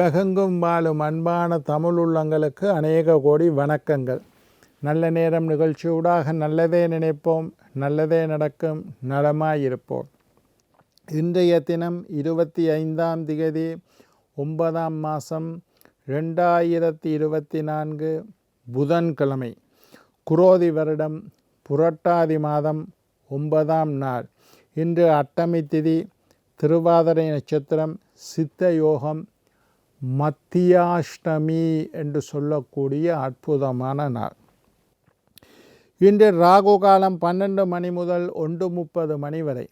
உலகெங்கும் வாழும் அன்பான தமிழ் உள்ளங்களுக்கு அநேக கோடி வணக்கங்கள். நல்ல நேரம் நிகழ்ச்சியூடாக நல்லதே நினைப்போம் நல்லதே நடக்கும் நலமாயிருப்போம். இன்றைய தினம் இருபத்தி ஐந்தாம் திகதி ஒன்பதாம் மாதம் ரெண்டாயிரத்தி இருபத்தி நான்கு புதன்கிழமை. குரோதி வருடம் புரட்டாதி மாதம் ஒன்பதாம் நாள். இன்று அட்டமி திதி திருவாதிரை நட்சத்திரம் சித்த யோகம் மத்தியாஷ்டமி என்று சொல்லக்கூடிய அற்புதமான நாள். இன்று ராகு காலம் பன்னெண்டு மணி முதல் ஒன்று முப்பது மணி வரை.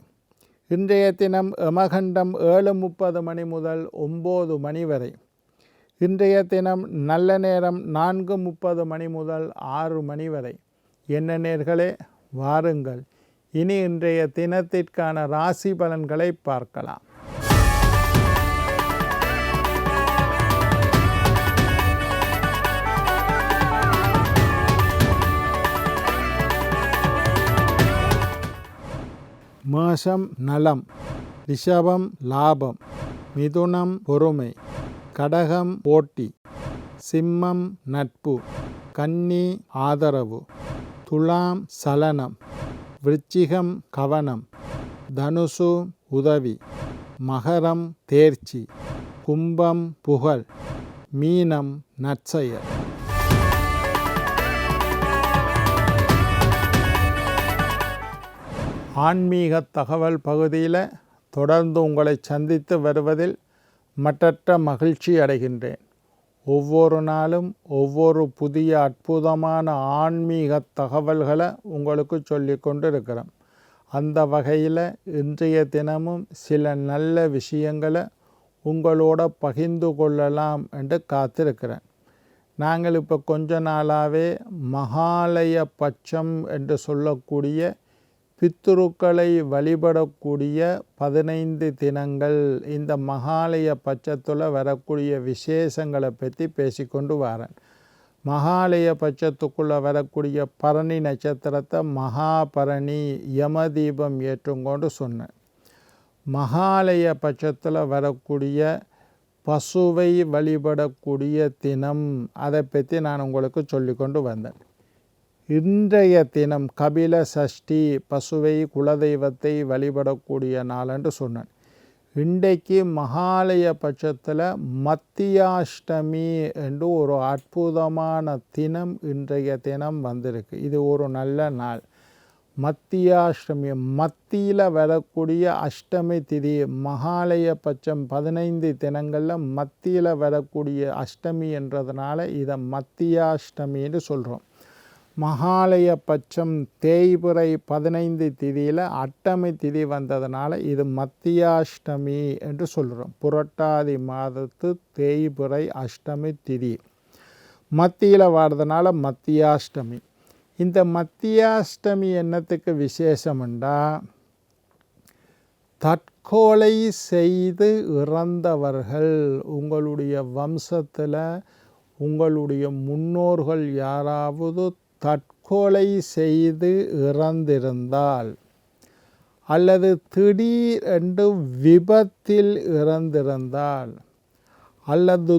இன்றைய தினம் எமகண்டம் ஏழு முப்பது மணி முதல் ஒம்பது மணி வரை. இன்றைய தினம் நல்ல நேரம் நான்கு முப்பது மணி முதல் ஆறு மணி வரை. என்ன நேர்களே? வாருங்கள். இனி இன்றைய தினத்திற்கான ராசி பலன்களை பார்க்கலாம். மேஷம் நலம் ரிஷபம் லாபம் மிதுனம் பொறுமை கடகம் போட்டி சிம்மம் நட்பு கன்னி ஆதரவு துலாம் சலனம் விருச்சிகம் கவனம் தனுசு உதவி மகரம் தேர்ச்சி கும்பம் புகழ் மீனம் நற்செயல். ஆன்மீக தகவல் பகுதியில் தொடர்ந்து உங்களை சந்தித்து வருவதில் மற்றற்ற மகிழ்ச்சி அடைகின்றேன். ஒவ்வொரு நாளும் ஒவ்வொரு புதிய அற்புதமான ஆன்மீக தகவல்களை உங்களுக்கு சொல்லி கொண்டிருக்கிறோம். அந்த வகையில் இன்றைய தினமும் சில நல்ல விஷயங்களை உங்களோட பகிர்ந்து கொள்ளலாம் என்று காத்திருக்கிறேன். நாங்கள் இப்போ கொஞ்ச நாளாகவே மகாலய பட்சம் என்று சொல்லக்கூடிய பித்துருக்களை வழிபடக்கூடிய பதினைந்து தினங்கள் இந்த மகாலய பட்சத்தில் வரக்கூடிய விசேஷங்களை பற்றி பேசிக்கொண்டு வரேன். மகாலய பட்சத்துக்குள்ளே வரக்கூடிய பரணி நட்சத்திரத்தை மகாபரணி யமதீபம் ஏற்றுங்கொண்டு சொன்னேன். மகாலய பட்சத்தில் வரக்கூடிய பசுவை வழிபடக்கூடிய தினம் அதை பற்றி நான் உங்களுக்கு சொல்லிக்கொண்டு வந்தேன். இன்றைய தினம் கபில சஷ்டி பசுவை குலதெய்வத்தை வழிபடக்கூடிய நாள் என்று சொன்னேன். இன்றைக்கு மகாலய பட்சத்தில் மத்தியாஷ்டமி என்று ஒரு அற்புதமான தினம் இன்றைய தினம் வந்திருக்கு. இது ஒரு நல்ல நாள். மத்தியாஷ்டமி மத்தியில் வரக்கூடிய அஷ்டமி திதி மகாலய பட்சம் பதினைந்து தினங்களில் மத்தியில் வரக்கூடிய அஷ்டமி என்றதுனால இதை மத்தியாஷ்டமின்னு சொல்கிறோம் மகாலய பட்சம் தேய்புரை பதினைந்து திதியில் அட்டமி திதி வந்ததுனால இது மத்தியாஷ்டமி என்று சொல்கிறோம் புரட்டாதி மாதத்து தேய்புரை அஷ்டமி திதி. மத்தியில் வர்றதுனால மத்தியாஷ்டமி. இந்த மத்தியாஷ்டமி என்னத்துக்கு விசேஷம்ண்டா? தற்கொலை செய்து இறந்தவர்கள் உங்களுடைய வம்சத்தில் உங்களுடைய முன்னோர்கள் யாராவது தற்கொலை செய்து இறந்திருந்தால் அல்லது திடீரென்று விபத்தில் இறந்திருந்தால் அல்லது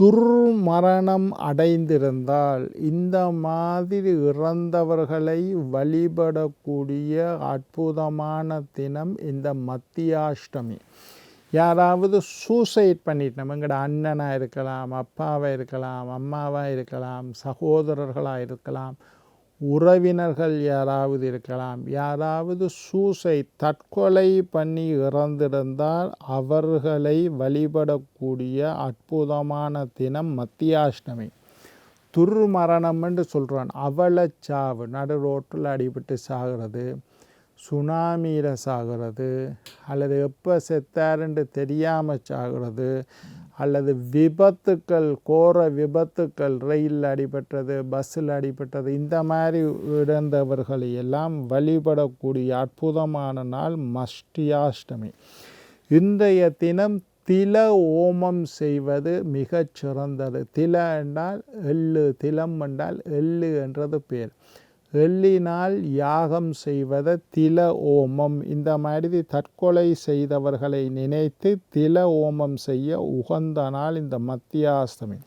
துர்மரணம் அடைந்திருந்தால் இந்த மாதிரி இறந்தவர்களை வழிபடக்கூடிய அற்புதமான தினம் இந்த மத்தியாஷ்டமி. யாராவது சூசைட் பண்ணிட்டோம். எங்களோட அண்ணனாக இருக்கலாம் அப்பாவாக இருக்கலாம் அம்மாவாக இருக்கலாம் சகோதரர்களாக இருக்கலாம் உறவினர்கள் யாராவது இருக்கலாம். யாராவது சூசை தற்கொலை பண்ணி இறந்திருந்தால் அவர்களை வழிபடக்கூடிய அற்புதமான தினம் மத்தியாஷ்டமி துர்மரணம் என்று சொல்கிறான் சாவு நடு ரோட்டில் அடிபட்டு சாகிறது. சுனாமியில் சாகிறது அல்லது எப்போ செத்தாருன்னு தெரியாமல் சாகிறது அல்லது விபத்துக்கள் கோர விபத்துக்கள் ரயிலில் அடிபட்டது பஸ்ஸில் அடிபட்டது இந்த மாதிரி இழந்தவர்களை எல்லாம் வழிபடக்கூடிய அற்புதமான நாள் மஷ்டியாஷ்டமி. இன்றைய தினம் தில ஓமம் செய்வது மிகச் சிறந்தது தில என்றால் எள்ளு திலம் என்றால் எள்ளு என்றது பேர். எள்ளினால் யாகம் செய்வத தில ஓமம். இந்த மாதிரி தற்கொலை செய்தவர்களை நினைத்து தில ஓமம் செய்ய உகந்த நாள் இந்த மத்தியாஸ்தமி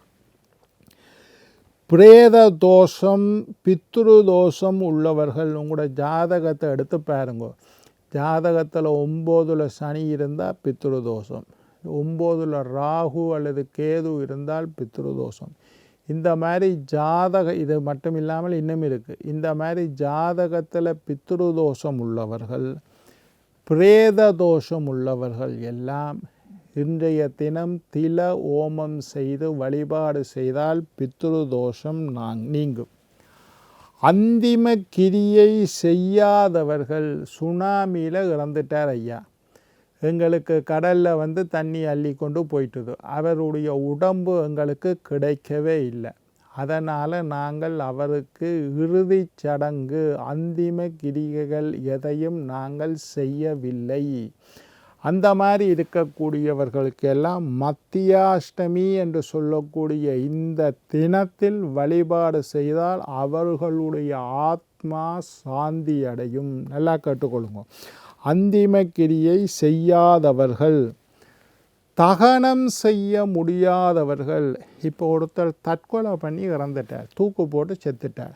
பிரேத தோஷம் பித்ரு தோஷம் உள்ளவர்கள் உங்களோட ஜாதகத்தை எடுத்து பாருங்க. ஜாதகத்தில் ஒம்போதில் சனி இருந்தால் பித்ரு தோஷம். ஒம்போதில் ராகு அல்லது கேது இருந்தால் பித்ரு தோஷம். இந்த மாதிரி ஜாதக இது மட்டும் இல்லாமல் இன்னும் இருக்குது இந்த மாதிரி ஜாதகத்தில் பித்ரு தோஷம் உள்ளவர்கள் பிரேத தோஷம் உள்ளவர்கள் எல்லாம் இன்றைய தினம் தில ஓமம் செய்து வழிபாடு செய்தால் பித்ரு தோஷம் நான் நீங்கும். அந்திம கிரியை செய்யாதவர்கள் சுனாமியில் இறந்துட்டார் ஐயா. எங்களுக்கு கடலில் வந்து தண்ணி அள்ளி கொண்டு போயிட்டுது. அவருடைய உடம்பு எங்களுக்கு கிடைக்கவே இல்லை. அதனால் நாங்கள் அவருக்கு இறுதி சடங்கு அந்திம கிரிகைகள் எதையும் நாங்கள் செய்யவில்லை. அந்த மாதிரி இருக்கக்கூடியவர்களுக்கெல்லாம் மத்தியாஷ்டமி என்று சொல்லக்கூடிய இந்த தினத்தில் வழிபாடு செய்தால் அவர்களுடைய ஆத்மா சாந்தி அடையும் நல்லா கேட்டுக்கொள்ளுங்க. அந்திம கிரியை செய்யாதவர்கள் தகனம் செய்ய முடியாதவர்கள். இப்போ ஒருத்தர் தற்கொலை பண்ணி இறந்துட்டார் தூக்கு போட்டு செத்துட்டார்.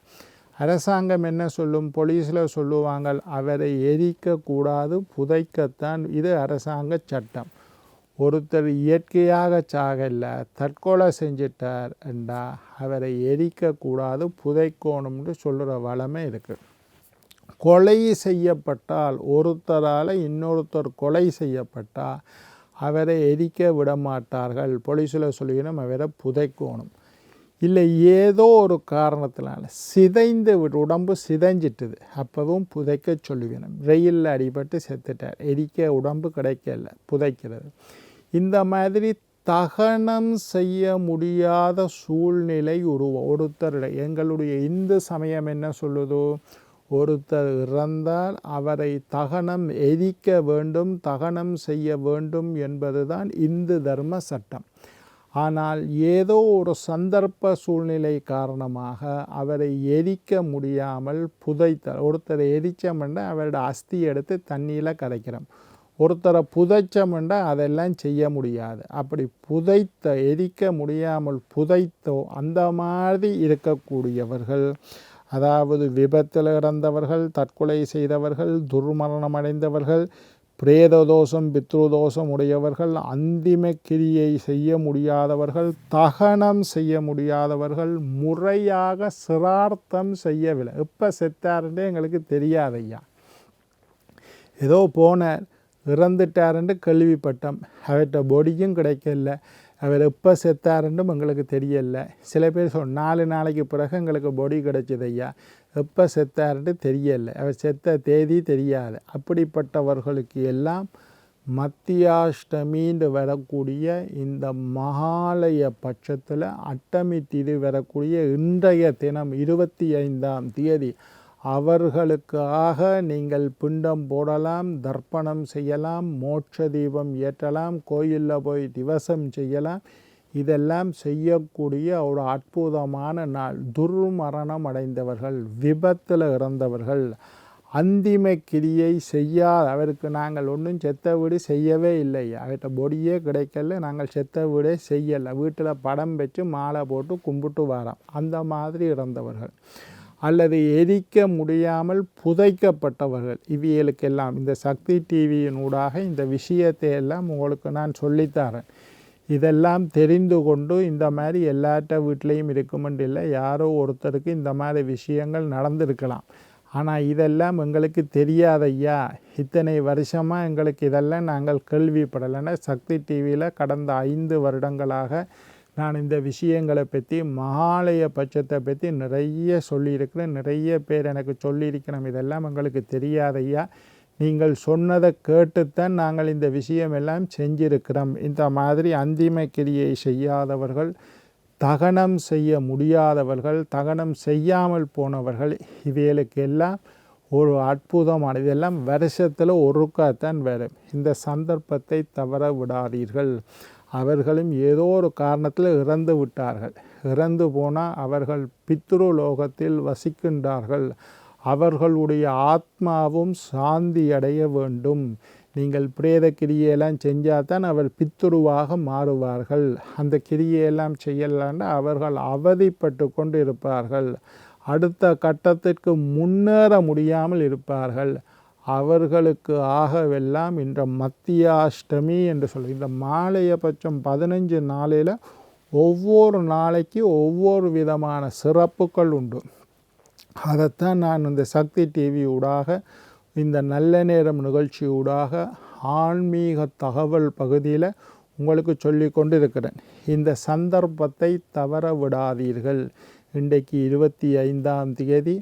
அரசாங்கம் என்ன சொல்லும்? போலீஸில் சொல்லுவாங்க அவரை எரிக்கக்கூடாது புதைக்கத்தான். இது அரசாங்க சட்டம். ஒருத்தர் இயற்கையாக சாகலை தற்கொலை செஞ்சிட்டார் என்றா அவரை எரிக்கக்கூடாது புதைக்கணும்னு சொல்கிற வளமே இருக்குது கொலை செய்யப்பட்டால் ஒருத்தரால் இன்னொருத்தர் கொலை செய்யப்பட்டால் அவரை எரிக்க விட மாட்டார்கள் போலீஸில் சொல்லிக்கணும் அவரை புதைக்கணும். இல்லை ஏதோ ஒரு காரணத்தினால சிதைந்து உடம்பு சிதைஞ்சிட்டுது. அப்பவும் புதைக்க சொல்லுவேணும் ரெயிலில் அடிபட்டு செத்துட்டார். எரிக்க உடம்பு கிடைக்கல புதைக்கிறது. இந்த மாதிரி தகனம் செய்ய முடியாத சூழ்நிலை உருவம் ஒருத்தர் எங்களுடைய இந்து சமயம் என்ன சொல்லுதோ? ஒருத்தர் இறந்தால் அவரை தகனம் எரிக்க வேண்டும் தகனம் செய்ய வேண்டும் என்பதுதான் இந்து தர்ம சட்டம். ஆனால் ஏதோ ஒரு சந்தர்ப்ப சூழ்நிலை காரணமாக அவரை எரிக்க முடியாமல் புதைத்த ஒருத்தரை எரிச்சமெண்டா அவரோட அஸ்தி எடுத்து தண்ணியில் கரைக்கிறோம். ஒருத்தரை புதைச்சமெண்டா அதெல்லாம் செய்ய முடியாது. அப்படி புதைத்த எரிக்க முடியாமல் புதைத்தோ அந்த மாதிரி இருக்கக்கூடியவர்கள் அதாவது விபத்தில் இறந்தவர்கள் தற்கொலை செய்தவர்கள் துர்மரணம் அடைந்தவர்கள் பிரேத தோஷம் பித்ருதோஷம் உடையவர்கள் அந்திம கிரியை செய்ய முடியாதவர்கள் தகனம் செய்ய முடியாதவர்கள் முறையாக சிரார்த்தம் செய்யவில்லை. எப்போ செத்தாருன்றே எங்களுக்கு தெரியாதையா ஏதோ போனார் இறந்துட்டாருன்னு கேள்விப்பட்டோம். அவர்கிட்ட பொடியும் கிடைக்கல. அவர் எப்போ செத்தாருன்னும் எங்களுக்கு தெரியலை. சில பேர் சொல் நாலு நாளைக்கு பிறகு எங்களுக்கு பொடி கிடைச்சது ஐயா. எப்போ செத்தாருன்னு தெரியலை. அவர் செத்த தேதி தெரியாது. அப்படிப்பட்டவர்களுக்கு எல்லாம் மத்தியாஷ்டமின்னு வரக்கூடிய இந்த மகாலய பட்சத்தில் அட்டமி திதி வரக்கூடிய இன்றைய தினம் இருபத்தி ஐந்தாம் தேதி அவர்களுக்காக நீங்கள் பிண்டம் போடலாம் தர்ப்பணம் செய்யலாம் மோட்ச தீபம் ஏற்றலாம் கோயிலில் போய் திவசம் செய்யலாம். இதெல்லாம் செய்யக்கூடிய ஒரு அற்புதமான நாள். துர்மரணம் அடைந்தவர்கள் விபத்தில் இறந்தவர்கள் அந்திம கிரியை செய்யாது அவருக்கு நாங்கள் ஒன்றும் செத்த வீடு செய்யவே இல்லை. அவர்கிட்ட பொடியே கிடைக்கல நாங்கள் செத்த வீடே செய்யலை. வீட்டில் படம் வச்சு மாலை போட்டு கும்பிட்டு வரோம். அந்த மாதிரி இறந்தவர்கள். அல்லது எரிக்க முடியாமல் புதைக்கப்பட்டவர்கள். இவியலுக்கெல்லாம் இந்த சக்தி டிவியின் ஊடாக இந்த விஷயத்தை எல்லாம் உங்களுக்கு நான் சொல்லித்தரேன். இதெல்லாம் தெரிந்து கொண்டு இந்த மாதிரி எல்லாட்ட வீட்லேயும் இருக்குமென்று இல்லை யாரோ ஒருத்தருக்கு இந்த மாதிரி விஷயங்கள் நடந்திருக்கலாம். ஆனால் இதெல்லாம் எங்களுக்கு தெரியாதையா இத்தனை வருஷமாக எங்களுக்கு இதெல்லாம் நாங்கள் கேள்விப்படலைன்னா சக்தி டிவியில் கடந்த ஐந்து வருடங்களாக நான் இந்த விஷயங்களை பற்றி மகாலய பட்சத்தை பற்றி நிறைய சொல்லியிருக்கிறேன். நிறைய பேர் எனக்கு சொல்லியிருக்கிறோம் இதெல்லாம் எங்களுக்கு தெரியாதையா நீங்கள் சொன்னதை கேட்டுத்தான் நாங்கள் இந்த விஷயம் எல்லாம் செஞ்சிருக்கிறோம். இந்த மாதிரி அந்திம கிரியை செய்யாதவர்கள் தகனம் செய்ய முடியாதவர்கள் தகனம் செய்யாமல் போனவர்கள் இவைகளுக்கு எல்லாம் ஒரு அற்புதமான இதெல்லாம் வருஷத்தில் ஒருக்காத்தான் வரும். இந்த சந்தர்ப்பத்தை தவற விடாதீர்கள். அவர்களும் ஏதோ ஒரு காரணத்தில் இறந்து விட்டார்கள். இறந்து போனால் அவர்கள் பித்ரு லோகத்தில் வசிக்கின்றார்கள். அவர்களுடைய ஆத்மாவும் சாந்தி அடைய வேண்டும். நீங்கள் பிரேத கிரியையெல்லாம் செஞ்சால் தான் அவர் பித்துருவாக மாறுவார்கள். அந்த கிரியையெல்லாம் செய்யலான்னு அவர்கள் அவதிப்பட்டு கொண்டு இருப்பார்கள் அடுத்த கட்டத்திற்கு முன்னேற முடியாமல் இருப்பார்கள். அவர்களுக்கு ஆகவெல்லாம் இந்த மத்தியாஷ்டமி என்று சொல்லி இந்த மாலைய பட்சம் பதினஞ்சு நாளையில் ஒவ்வொரு நாளைக்கு ஒவ்வொரு விதமான சிறப்புகள் உண்டு. அதைத்தான் நான் இந்த சக்தி டிவி ஊடாக இந்த நல்ல நேரம் நிகழ்ச்சி ஊடாக ஆன்மீக தகவல் பகுதியில் உங்களுக்கு சொல்லி கொண்டு இருக்கிறேன் இந்த சந்தர்ப்பத்தை தவற விடாதீர்கள். இன்றைக்கு இருபத்தி ஐந்தாம் தேதி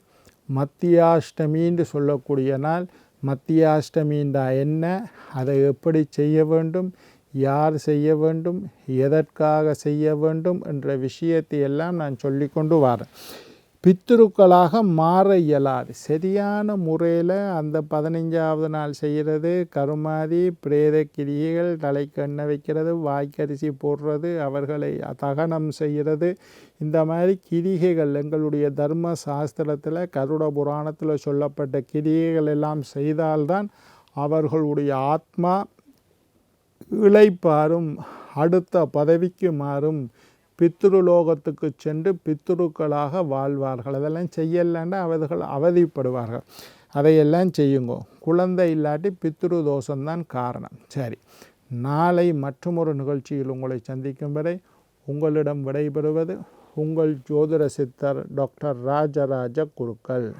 மத்தியாஷ்டமின்னு சொல்லக்கூடிய நாள் மத்தியாஷ்டமின்றா என்ன? அதை எப்படி செய்ய வேண்டும்? யார் செய்ய வேண்டும்? எதற்காக செய்ய வேண்டும்? என்ற விஷயத்தை எல்லாம் நான் சொல்லி கொண்டு வரேன். பித்ருக்களாக மாற இயலாது. சரியான முறையில் அந்த பதினைஞ்சாவது நாள் செய்கிறது கருமாதி பிரேத கிரியைகள் தலைக்கு வைக்கிறது வாய்க்கரிசி போடுறது அவர்களை தகனம் செய்கிறது. இந்த மாதிரி கிரிகைகள் எங்களுடைய தர்ம சாஸ்திரத்தில் கருட புராணத்தில் சொல்லப்பட்ட கிரிகைகள் எல்லாம் செய்தால்தான் அவர்களுடைய ஆத்மா இழைப்பாரும் அடுத்த பதவிக்கு மாறும். பித்ருலோகத்துக்கு சென்று பித்ருக்களாக வாழ்வார்கள். அதெல்லாம் செய்யலைன்னா அவர்கள் அவதிப்படுவார்கள். அதையெல்லாம் செய்யுங்க. குழந்தை இல்லாட்டி பித்ரு தோஷம்தான் காரணம். சரி. நாளை மற்றொரு நிகழ்ச்சியில் உங்களை சந்திக்கும் வரை உங்களிடம் விடைபெறுவது உங்கள் ஜோதிட சித்தர் டாக்டர் ராஜராஜ குருக்கள்.